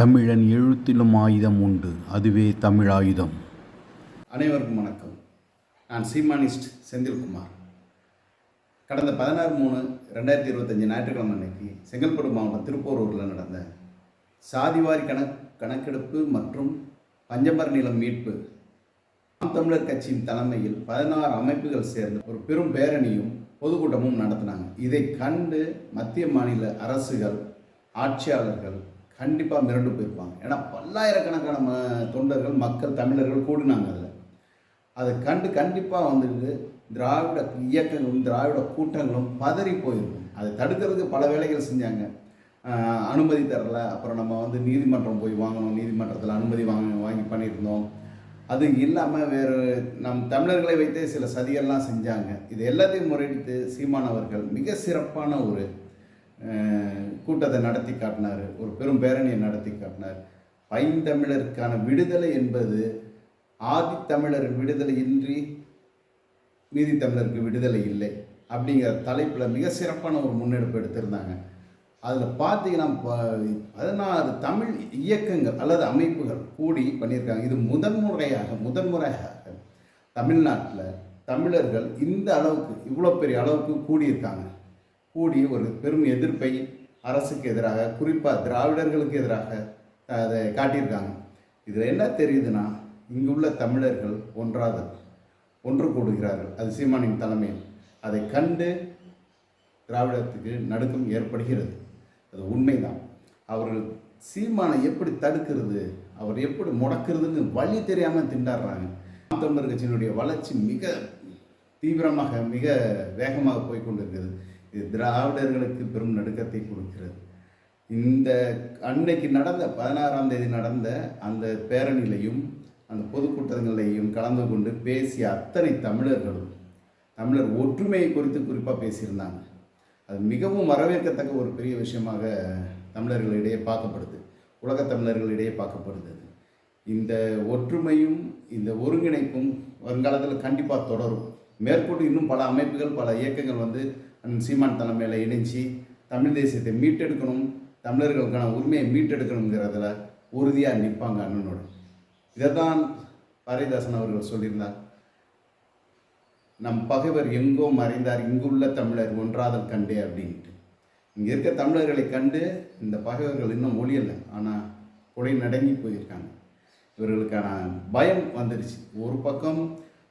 தமிழன் எழுத்திலும் ஆயுதம் உண்டு. அதுவே தமிழ் ஆயுதம் அனைவருக்கும் வணக்கம். நான் சீமானிஸ்ட் செந்தில்குமார். கடந்த பதினாறு மூணு ரெண்டாயிரத்தி இருபத்தஞ்சி ஞாயிற்றுக்கிழமை அன்னைக்கு செங்கல்பட்டு மாவட்டம் திருப்போரூரில் நடந்த சாதிவாரி கணக் கணக்கெடுப்பு மற்றும் பஞ்சமர நிலம் மீட்பு நாம் தமிழர் கட்சியின் தலைமையில் பதினாறு அமைப்புகள் சேர்ந்து ஒரு பெரும் பேரணியும் பொதுக்கூட்டமும் நடத்தினாங்க. இதை கண்டு மத்திய மாநில அரசுகள் ஆட்சியாளர்கள் கண்டிப்பாக மிரண்டு போயிருப்பாங்க. ஏன்னா பல்லாயிரக்கணக்கான ம தொண்டர்கள் மக்கள் தமிழர்கள் கூடினாங்க அதில். அதை கண்டு கண்டிப்பாக வந்துட்டு திராவிட இயக்கங்களும் திராவிட கூட்டங்களும் பதறி போயிருக்கும். அதை தடுக்கிறதுக்கு பல வேலைகள் செஞ்சாங்க. அனுமதி தரல. அப்புறம் நம்ம வந்து நீதிமன்றம் போய் வாங்கணும். நீதிமன்றத்தில் அனுமதி வாங்க வாங்கி பண்ணியிருந்தோம். அது இல்லாமல் வேறு நம் தமிழர்களை வைத்தே சில சதியெல்லாம் செஞ்சாங்க. இது எல்லாத்தையும் முறையிட்டு சீமானவர்கள் மிக சிறப்பான ஒரு கூட்டத்தை நடத்தி காட்டினார். ஒரு பெரும் பேரணியை நடத்தி காட்டினார். பைந்தமிழருக்கான விடுதலை என்பது ஆதித்தமிழர் விடுதலை இன்றி மீதி தமிழருக்கு விடுதலை இல்லை அப்படிங்கிற தலைப்பில் மிக சிறப்பான ஒரு முன்னெடுப்பு எடுத்திருந்தாங்க. அதில் பார்த்தீங்கன்னா பதினாறு தமிழ் இயக்கங்கள் அல்லது அமைப்புகள் கூடி பண்ணியிருக்காங்க. இது முதன்முறையாக முதன்முறையாக தமிழ்நாட்டில் தமிழர்கள் இந்த அளவுக்கு இவ்வளோ பெரிய அளவுக்கு கூடியிருக்காங்க. கூடி ஒரு பெரும் எதிர்ப்பை அரசுக்கு எதிராக குறிப்பாக திராவிடர்களுக்கு எதிராக அதை காட்டியிருக்காங்க. இதில் என்ன தெரியுதுன்னா இங்குள்ள தமிழர்கள் ஒன்றாத ஒன்று கூடுகிறார்கள். அது சீமானின் தலைமையில். அதை கண்டு திராவிடத்துக்கு நடுக்கம் ஏற்படுகிறது. அது உண்மைதான். அவர்கள் சீமானை எப்படி தடுக்கிறது அவர் எப்படி முடக்கிறதுன்னு வழி தெரியாமல் திண்டாடுறாங்க. தமிழர் கட்சியினுடைய வளர்ச்சி மிக தீவிரமாக மிக வேகமாக போய் கொண்டிருக்கிறது. இது திராவிடர்களுக்கு பெரும் நடுக்கத்தை கொடுக்கிறது. இந்த அன்னைக்கு நடந்த பதினாறாம் தேதி நடந்த அந்த பேரணியிலையும் அந்த பொதுக்கூட்டங்களையும் கலந்து கொண்டு பேசிய அத்தனை தமிழர்களும் தமிழர் ஒற்றுமையை குறித்து குறிப்பாக பேசியிருந்தாங்க. அது மிகவும் வரவேற்கத்தக்க ஒரு பெரிய விஷயமாக தமிழர்களிடையே பார்க்கப்படுது. உலக தமிழர்களிடையே பார்க்கப்படுது இந்த ஒற்றுமையும் இந்த ஒருங்கிணைப்பும் வருங்காலத்தில் கண்டிப்பாக தொடரும். மேற்கொண்டு இன்னும் பல அமைப்புகள் பல இயக்கங்கள் வந்து சீமான் தலைமையில் இணைஞ்சு தமிழ் தேசியத்தை மீட்டெடுக்கணும் தமிழர்களுக்கான உரிமையை மீட்டெடுக்கணுங்கிறதுல உறுதியாக நிற்பாங்க அண்ணனோட. தான் பாரதிதாசன் அவர்கள் சொல்லியிருந்தார். நம் பகைவர் எங்கோ மறைந்தார் இங்குள்ள தமிழர் ஒன்றாதல் கண்டே அப்படின்ட்டு. இங்கே இருக்க தமிழர்களை கண்டு இந்த பகைவர்கள் இன்னும் ஒழியலை ஆனால் கொலை நடங்கி போயிருக்காங்க. இவர்களுக்கான பயம் வந்துடுச்சு ஒரு பக்கம்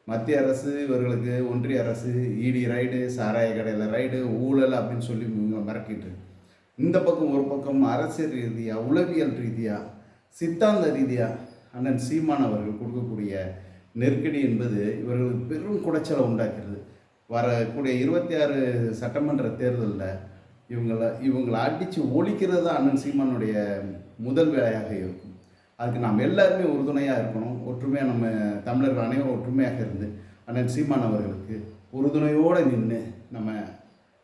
மத்திய அரசு இவர்களுக்கு ஒன்றிய அரசு ஈடி ரைடு சாராய கடையில் ரைடு ஊழல் அப்படின்னு சொல்லி இவங்க மிரட்டிட்டு. இந்த பக்கம் ஒரு பக்கம் அரசியல் ரீதியாக உளவியல் ரீதியாக சித்தாந்த ரீதியாக அண்ணன் சீமான் அவர்கள் கொடுக்கக்கூடிய நெருக்கடி என்பது இவர்களுக்கு பெரும் குடைச்சலை உண்டாக்குறது வரக்கூடிய இருபத்தி ஆறு சட்டமன்ற தேர்தலில் இவங்களை இவங்களை அடித்து ஒழிக்கிறது தான் அண்ணன் சீமானுடைய முதல் வேலையாக இருக்கும். அதுக்கு நாம் எல்லாருமே உறுதுணையாக இருக்கணும். ஒற்றுமையாக நம்ம தமிழர்கள் அனைவரும் ஒற்றுமையாக இருந்து அண்ணன் சீமான் அவர்களுக்கு உறுதுணையோடு நின்று நம்ம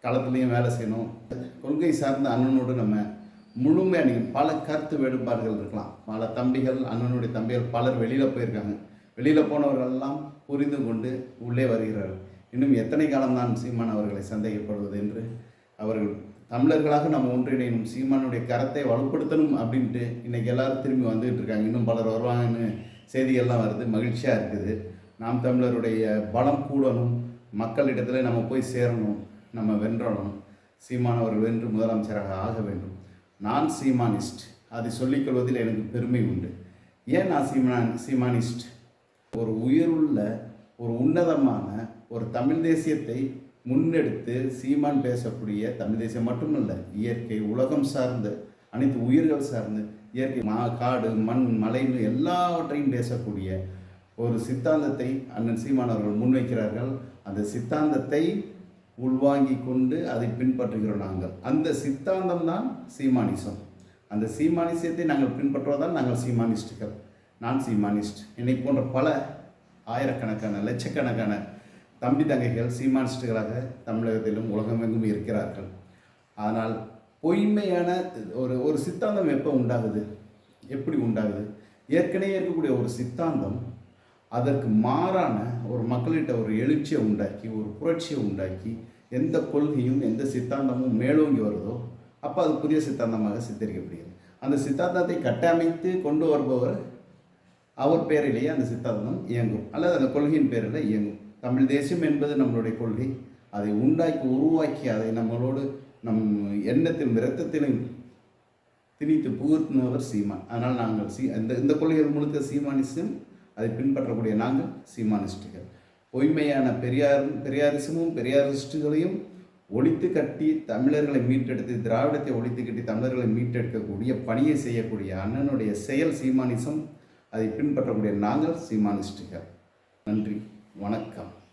களத்துலேயும் வேலை செய்யணும். கொள்கை சார்ந்த அண்ணனோடு நம்ம முழுமையாக நீங்கள் பல கருத்து வேறுபாடுகள் இருக்கலாம். பல தம்பிகள் அண்ணனுடைய தம்பிகள் பலர் வெளியில் போயிருக்காங்க. வெளியில் போனவர்களெல்லாம் புரிந்து கொண்டு உள்ளே வருகிறார்கள். இன்னும் எத்தனை காலம்தான் சீமான் அவர்களை சந்தேகப்படுவது என்று அவர்கள் தமிழர்களாக நம்ம ஒன்றிணையணும் சீமானுடைய கரத்தை வலுப்படுத்தணும் அப்படின்ட்டு இன்னைக்கு எல்லாரும் திரும்பி வந்துகிட்டு இருக்காங்க. இன்னும் பலர் வருவாங்கன்னு செய்திகள்லாம் வருது மகிழ்ச்சியாக இருக்குது. நாம் தமிழருடைய பலம் கூடணும் மக்களிடத்தில் நம்ம போய் சேரணும் நம்ம வென்றணும். சீமான் அவர் வென்று முதலமைச்சராக ஆக வேண்டும். நான் சீமானிஸ்ட். அதை சொல்லிக்கொள்வதில் எனக்கு பெருமை உண்டு. ஏன் நான் சீமான் சீமானிஸ்ட்? ஒரு உயிருள்ள ஒரு உன்னதமான ஒரு தமிழ் தேசியத்தை முன்னெடுத்து சீமான் பேசக்கூடிய தமிழ் தேசியம் மட்டுமல்ல இயற்கை உலகம் சார்ந்து அனைத்து உயிர்கள் சார்ந்து இயற்கை மா காடு மண் மலைன்னு எல்லாவற்றையும் பேசக்கூடிய ஒரு சித்தாந்தத்தை அண்ணன் சீமான் அவர்கள் முன்வைக்கிறார்கள். அந்த சித்தாந்தத்தை உள்வாங்கி கொண்டு அதை பின்பற்றுகிறோம் நாங்கள். அந்த சித்தாந்தம் தான் சீமானிசம். அந்த சீமானிசத்தை நாங்கள் பின்பற்றுவதால் நாங்கள் சீமானிஸ்டுகள். நான் சீமானிஸ்ட். என்னை போன்ற பல ஆயிரக்கணக்கான லட்சக்கணக்கான தம்பி தங்கைகள் சீமானிஸ்டுகளாக தமிழகத்திலும் உலகமெங்கும் இருக்கிறார்கள். ஆனால் பொய்மையான ஒரு ஒரு சித்தாந்தம் எப்போ உண்டாகுது? எப்படி உண்டாகுது? ஏற்கனவே இருக்கக்கூடிய ஒரு சித்தாந்தம் அதற்கு மாறான ஒரு மக்கள்கிட்ட ஒரு எழுச்சியை உண்டாக்கி ஒரு புரட்சியை உண்டாக்கி எந்த கொள்கையும் எந்த சித்தாந்தமும் மேலோங்கி வருதோ அப்போ அது புதிய சித்தாந்தமாக சித்தரிக்கப்படுகிறது. அந்த சித்தாந்தத்தை கட்டமைத்து கொண்டு வருபவர் அவர் பேரிலேயே அந்த சித்தாந்தம் இயங்கும். அல்லது அந்த கொள்கையின் பேரில் இயங்கும். தமிழ் தேசியம் என்பது நம்மளுடைய கொள்கை. அதை உண்டாக்கி உருவாக்கி அதை நம்மளோடு நம் எண்ணத்திலும் இரத்தத்திலும் திணித்து புகுத்தினவர் சீமான். அதனால் நாங்கள் சீ இந்த இந்த கொள்கைகள் முழுக்க சீமானிசம் அதை பின்பற்றக்கூடிய நாங்கள் சீமானிஸ்டுகள். பொய்மையான பெரியார் பெரியாரிசமும் பெரியாரிஸ்டுகளையும் ஒழித்து கட்டி தமிழர்களை மீட்டெடுத்து திராவிடத்தை ஒழித்து கட்டி தமிழர்களை மீட்டெடுக்கக்கூடிய பணியை செய்யக்கூடிய அண்ணனுடைய செயல் சீமானிசம் அதை பின்பற்றக்கூடிய நாங்கள் சீமானிஸ்டுகள். நன்றி. வணக்கம்.